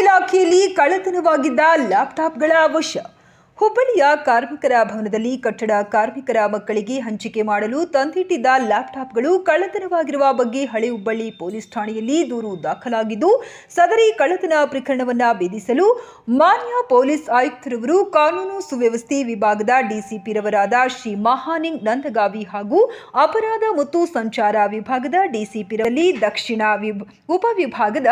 ಇಲಾಖೆಯಲ್ಲಿ ಕಳ್ಳತನವಾಗಿದ್ದ ಲ್ಯಾಪ್ಟಾಪ್ಗಳ ವಶ ಹುಬ್ಬಳ್ಳಿಯ ಕಾರ್ಮಿಕರ ಭವನದಲ್ಲಿ ಕಟ್ಟಡ ಕಾರ್ಮಿಕರ ಮಕ್ಕಳಿಗೆ ಹಂಚಿಕೆ ಮಾಡಲು ತಂದಿಟ್ಟಿದ್ದ ಲ್ಯಾಪ್ಟಾಪ್ಗಳು ಕಳ್ಳತನವಾಗಿರುವ ಬಗ್ಗೆ ಹಳೆ ಹುಬ್ಬಳ್ಳಿ ಪೊಲೀಸ್ ಠಾಣೆಯಲ್ಲಿ ದೂರು ದಾಖಲಾಗಿದ್ದು, ಸದರಿ ಕಳ್ಳತನ ಪ್ರಕರಣವನ್ನು ಭೇದಿಸಲು ಮಾನ್ಯ ಪೊಲೀಸ್ ಆಯುಕ್ತರವರು ಕಾನೂನು ಸುವ್ಯವಸ್ಥೆ ವಿಭಾಗದ ಡಿಸಿಪಿರವರಾದ ಶ್ರೀ ಮಹಾನಿಂಗ್ ನಂದಗಾವಿ ಹಾಗೂ ಅಪರಾಧ ಮತ್ತು ಸಂಚಾರ ವಿಭಾಗದ ಡಿಸಿಪಿರಲ್ಲಿ ದಕ್ಷಿಣ ವಿಭ ಉಪವಿಭಾಗದ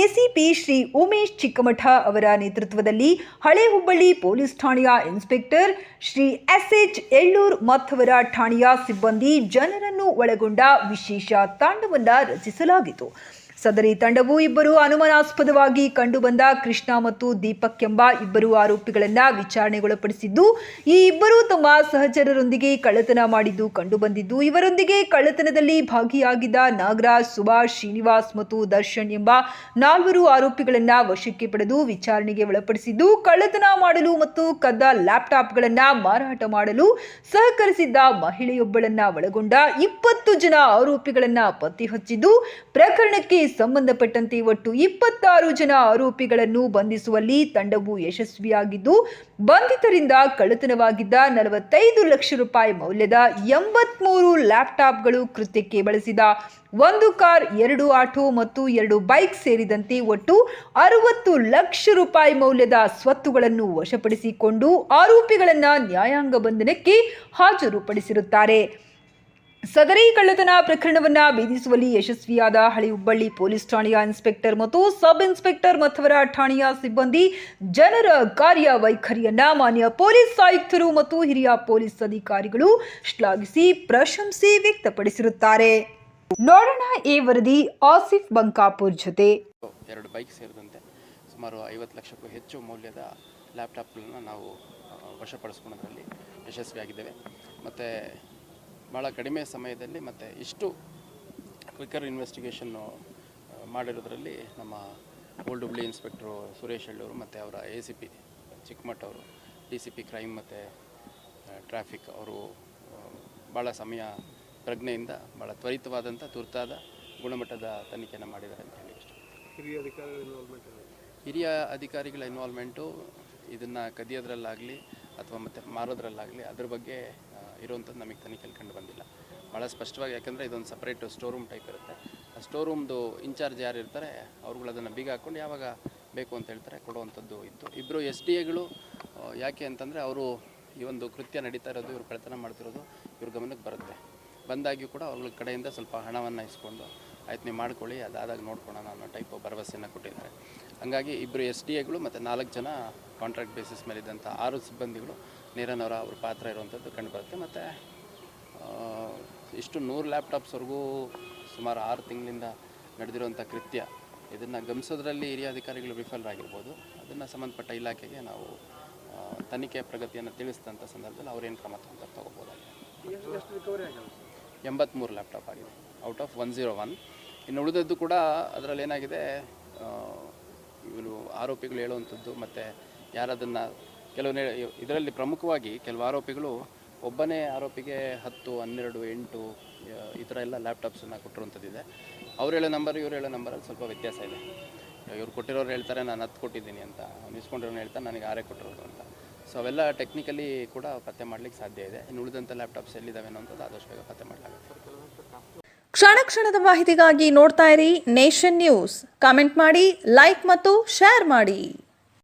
ಎಸಿಪಿ ಶ್ರೀ ಉಮೇಶ್ ಚಿಕ್ಕಮಠ ಅವರ ನೇತೃತ್ವದಲ್ಲಿ ಹಳೆ ಹುಬ್ಬಳ್ಳಿ ಪೊಲೀಸ್ ಠಾಣೆಯ inspector Shri S H Ellur ಮತ್ತವರ ಠಾಣೆಯ ಸಿಬ್ಬಂದಿ ಜನರನ್ನು ಒಳಗೊಂಡ ವಿಶೇಷ ತಾಂಡವನ್ನು ರಚಿಸಲಾಗಿತ್ತು. ಸದರಿ ತಂಡವು ಇಬ್ಬರು ಅನುಮಾನಾಸ್ಪದವಾಗಿ ಕಂಡುಬಂದ ಕೃಷ್ಣ ಮತ್ತು ದೀಪಕ್ ಎಂಬ ಇಬ್ಬರು ಆರೋಪಿಗಳನ್ನ ವಿಚಾರಣೆಗೊಳಪಡಿಸಿದ್ದು, ಈ ಇಬ್ಬರು ತಮ್ಮ ಸಹಚರರೊಂದಿಗೆ ಕಳ್ಳತನ ಮಾಡಿದ್ದು ಕಂಡುಬಂದಿದ್ದು, ಇವರೊಂದಿಗೆ ಕಳ್ಳತನದಲ್ಲಿ ಭಾಗಿಯಾಗಿದ್ದ ನಾಗರಾಜ್, ಸುಭಾಷ್, ಶ್ರೀನಿವಾಸ್ ಮತ್ತು ದರ್ಶನ್ ಎಂಬ ನಾಲ್ವರು ಆರೋಪಿಗಳನ್ನ ವಶಕ್ಕೆ ಪಡೆದು ವಿಚಾರಣೆಗೆ ಒಳಪಡಿಸಿದ್ದು, ಕಳ್ಳತನ ಮಾಡಲು ಮತ್ತು ಕದ್ದ ಲ್ಯಾಪ್ಟಾಪ್ಗಳನ್ನ ಮಾರಾಟ ಮಾಡಲು ಸಹಕರಿಸಿದ್ದ ಮಹಿಳೆಯೊಬ್ಬಳನ್ನ ಒಳಗೊಂಡ ಇಪ್ಪತ್ತು ಜನ ಆರೋಪಿಗಳನ್ನ ಪತ್ತೆ ಹಚ್ಚಿದ್ದು ಪ್ರಕರಣಕ್ಕೆ ಸಂಬಂಧಪಟ್ಟಂತೆ ಒಟ್ಟು ಇಪ್ಪತ್ತಾರು ಜನ ಆರೋಪಿಗಳನ್ನು ಬಂಧಿಸುವಲ್ಲಿ ತಂಡವು ಯಶಸ್ವಿಯಾಗಿದ್ದು, ಬಂಧಿತರಿಂದ ಕಳ್ಳತನವಾಗಿದ್ದ ನಲವತ್ತೈದು ಲಕ್ಷ ರೂಪಾಯಿ ಮೌಲ್ಯದ ಎಂಬತ್ಮೂರು ಲ್ಯಾಪ್ಟಾಪ್ಗಳು ಕೃತ್ಯಕ್ಕೆ ಬಳಸಿದ ಒಂದು ಕಾರ್, ಎರಡು ಆಟೋ ಮತ್ತು ಎರಡು ಬೈಕ್ ಸೇರಿದಂತೆ ಒಟ್ಟು ಅರವತ್ತು ಲಕ್ಷ ರೂಪಾಯಿ ಮೌಲ್ಯದ ಸ್ವತ್ತುಗಳನ್ನು ವಶಪಡಿಸಿಕೊಂಡು ಆರೋಪಿಗಳನ್ನು ನ್ಯಾಯಾಂಗ ಬಂಧನಕ್ಕೆ ಹಾಜರುಪಡಿಸಿರುತ್ತಾರೆ. ಸದರಿ ಕಳ್ಳತನ ಪ್ರಕರಣವನ್ನ ಭೇದಿಸುವಲ್ಲಿ ಯಶಸ್ವಿಯಾದ ಹಳಿ ಹುಬ್ಬಳ್ಳಿ ಪೊಲೀಸ್ ಠಾಣೆಯ ಇನ್ಸ್ಪೆಕ್ಟರ್ ಮತ್ತು ಸಬ್ ಇನ್ಸ್ಪೆಕ್ಟರ್ ಮತ್ತವರ ಠಾಣೆಯ ಸಿಬ್ಬಂದಿ ಜನರ ಕಾರ್ಯ ವೈಖರಿಯನ್ನ ಮಾನ್ಯ ಪೊಲೀಸ್ ಆಯುಕ್ತರು ಮತ್ತು ಹಿರಿಯ ಪೊಲೀಸ್ ಅಧಿಕಾರಿಗಳು ಶ್ಲಾಘಿಸಿ ಪ್ರಶಂಸೆ ವ್ಯಕ್ತಪಡಿಸಿರುತ್ತಾರೆ. ನೋಡೋಣ ಈ ವರದಿ ಆಸಿಫ್ ಬಂಕಾಪುರ್ ಜೊತೆ. ಎರಡು ಬೈಕ್ ಸೇರಿದಂತೆ ಸುಮಾರು ಐವತ್ತು ಲಕ್ಷಕ್ಕೂ ಹೆಚ್ಚು ಮೌಲ್ಯದ ಲ್ಯಾಪ್ಟಾಪ್ಗಳನ್ನು ನಾವು ವಶಪಡಿಸ್ಕೊಳ್ಳೋದ್ರಲ್ಲಿ ಯಶಸ್ವಿಯಾಗಿದ್ದೇವೆ. ಮತ್ತು ಭಾಳ ಕಡಿಮೆ ಸಮಯದಲ್ಲಿ ಮತ್ತು ಇಷ್ಟು ಕ್ವಿಕರ್ ಇನ್ವೆಸ್ಟಿಗೇಷನ್ನು ಮಾಡಿರೋದ್ರಲ್ಲಿ ನಮ್ಮ ಓಲ್ಡ್ ಹುಬ್ಳಿ ಇನ್ಸ್ಪೆಕ್ಟ್ರು ಸುರೇಶ್ ಹಳ್ಳೂರು ಮತ್ತು ಅವರ ಎ ಸಿ ಪಿ ಚಿಕ್ಕಮಠ ಅವರು ಡಿ ಸಿ ಪಿ ಕ್ರೈಮ್ ಮತ್ತು ಟ್ರಾಫಿಕ್ ಅವರು ಭಾಳ ಸಮಯ ಪ್ರಜ್ಞೆಯಿಂದ ಭಾಳ ತ್ವರಿತವಾದಂಥ ತುರ್ತಾದ ಗುಣಮಟ್ಟದ ತನಿಖೆಯನ್ನು ಮಾಡಿದ್ದಾರೆ ಅಂತ ಹೇಳಿ ಇಷ್ಟ. ಹಿರಿಯ ಅಧಿಕಾರಿಗಳ ಇನ್ವಾಲ್ವ್ಮೆಂಟ್ ಹಿರಿಯ ಅಧಿಕಾರಿಗಳ ಇನ್ವಾಲ್ವ್ಮೆಂಟು ಇದನ್ನು ಕದಿಯೋದ್ರಲ್ಲಾಗಲಿ ಅಥವಾ ಮತ್ತು ಮಾರೋದ್ರಲ್ಲಾಗಲಿ ಅದ್ರ ಬಗ್ಗೆ ಇರುವಂಥದ್ದು ನಮಗೆ ತನಿಖೆಯಲ್ಲಿ ಕಂಡು ಬಂದಿಲ್ಲ. ಭಾಳ ಸ್ಪಷ್ಟವಾಗಿ ಯಾಕಂದರೆ ಇದೊಂದು ಸಪ್ರೇಟ್ ಸ್ಟೋರ್ ರೂಮ್ ಟೈಪ್ ಇರುತ್ತೆ. ಆ ಸ್ಟೋರ್ ರೂಮ್ದು ಇನ್ಚಾರ್ಜ್ ಯಾರು ಇರ್ತಾರೆ, ಅವ್ರುಗಳು ಅದನ್ನು ಬೀಗ ಹಾಕ್ಕೊಂಡು ಯಾವಾಗ ಬೇಕು ಅಂತ ಹೇಳ್ತಾರೆ, ಕೊಡುವಂಥದ್ದು ಇತ್ತು. ಇಬ್ಬರು ಎಸ್ ಡಿ ಎಗಳು ಯಾಕೆ ಅಂತಂದರೆ ಅವರು ಈ ಒಂದು ಕೃತ್ಯ ನಡೀತಾ ಇರೋದು, ಇವರು ಕಳೆತನ ಮಾಡ್ತಿರೋದು ಇವ್ರ ಗಮನಕ್ಕೆ ಬರುತ್ತೆ. ಬಂದಾಗಿಯೂ ಕೂಡ ಅವ್ರ ಕಡೆಯಿಂದ ಸ್ವಲ್ಪ ಹಣವನ್ನು ಇಸ್ಕೊಂಡು ಆಯ್ತು ನೀವು ಮಾಡ್ಕೊಳ್ಳಿ, ಅದಾದಾಗ ನೋಡ್ಕೊಳ್ಳೋಣ ಅನ್ನೋ ಟೈಪ್ ಭರವಸೆಯನ್ನು ಕೊಟ್ಟಿದ್ದಾರೆ. ಹಂಗಾಗಿ ಇಬ್ಬರು ಎಸ್ ಡಿ ಎಗಳು ಮತ್ತು ನಾಲ್ಕು ಜನ ಕಾಂಟ್ರಾಕ್ಟ್ ಬೇಸಿಸ್ ಮೇಲಿದ್ದಂಥ ಆರು ಸಿಬ್ಬಂದಿಗಳು ನೇರನವರ ಅವ್ರ ಪಾತ್ರ ಇರುವಂಥದ್ದು ಕಂಡುಬರುತ್ತೆ. ಮತ್ತು ಇಷ್ಟು ನೂರು ಲ್ಯಾಪ್ಟಾಪ್ಸ್ವರೆಗೂ ಸುಮಾರು ಆರು ತಿಂಗಳಿಂದ ನಡೆದಿರುವಂಥ ಕೃತ್ಯ, ಇದನ್ನು ಗಮನಿಸೋದ್ರಲ್ಲಿ ಹಿರಿಯ ಅಧಿಕಾರಿಗಳು ವಿಫಲರಾಗಿರ್ಬೋದು. ಅದನ್ನು ಸಂಬಂಧಪಟ್ಟ ಇಲಾಖೆಗೆ ನಾವು ತನಿಖೆ ಪ್ರಗತಿಯನ್ನು ತಿಳಿಸಿದಂಥ ಸಂದರ್ಭದಲ್ಲಿ ಅವ್ರೇನು ಕ್ರಮ ತಗೊಂತಾರೆ ತೊಗೋಬೋದಾಗಿದೆ ಎಂಬತ್ತ್ಮೂರು ಲ್ಯಾಪ್ಟಾಪ್ ಆಗಿದೆ. Out of one zero one. ಇನ್ನು ಉಳಿದದ್ದು ಕೂಡ ಅದರಲ್ಲಿ ಏನಾಗಿದೆ ಇವರು ಆರೋಪಿಗಳು ಹೇಳುವಂಥದ್ದು, ಮತ್ತು ಯಾರದನ್ನು ಕೆಲವು ಇದರಲ್ಲಿ ಪ್ರಮುಖವಾಗಿ ಕೆಲವು ಆರೋಪಿಗಳು ಒಬ್ಬನೇ ಆರೋಪಿಗೆ ಹತ್ತು, ಹನ್ನೆರಡು, ಎಂಟು ಈ ಥರ ಎಲ್ಲ ಲ್ಯಾಪ್ಟಾಪ್ಸನ್ನು ಕೊಟ್ಟಿರುವಂಥದ್ದಿದೆ. ಅವ್ರು ಹೇಳೋ ನಂಬರ್, ಇವ್ರು ಹೇಳೋ ನಂಬರಲ್ಲಿ ಸ್ವಲ್ಪ ವ್ಯತ್ಯಾಸ ಇದೆ. ಇವ್ರು ಕೊಟ್ಟಿರೋರು ಹೇಳ್ತಾರೆ, ನಾನು ಹತ್ತು ಕೊಟ್ಟಿದ್ದೀನಿ ಅಂತ. ಅವ್ನು ಇಸ್ಕೊಂಡಿರೋನು ಹೇಳ್ತಾರೆ ನನಗೆ ಆರೇ ಕೊಟ್ಟಿರೋದು ಅಂತ. ಸೊ ಅವೆಲ್ಲ ಟೆಕ್ನಿಕಲಿ ಕೂಡ ಪತ್ತೆ ಮಾಡಲಿಕ್ಕೆ ಸಾಧ್ಯ ಇದೆ. ಇನ್ನು ಉಳಿದಂಥ ಲ್ಯಾಪ್ಟಾಪ್ಸ್ ಎಲ್ಲಿದ್ದಾವೆ ಅನ್ನೋಂಥದ್ದು ಆದಷ್ಟು ಬೇಗ ಪತ್ತೆ ಮಾಡಲಾಗುತ್ತೆ. ಕ್ಷಣ ಕ್ಷಣದ ಮಾಹಿತಿಗಾಗಿ ನೋಡ್ತಾ ಇರಿ ನೇಷನ್ ನ್ಯೂಸ್. ಕಾಮೆಂಟ್ ಮಾಡಿ, ಲೈಕ್ ಮತ್ತು ಶೇರ್ ಮಾಡಿ.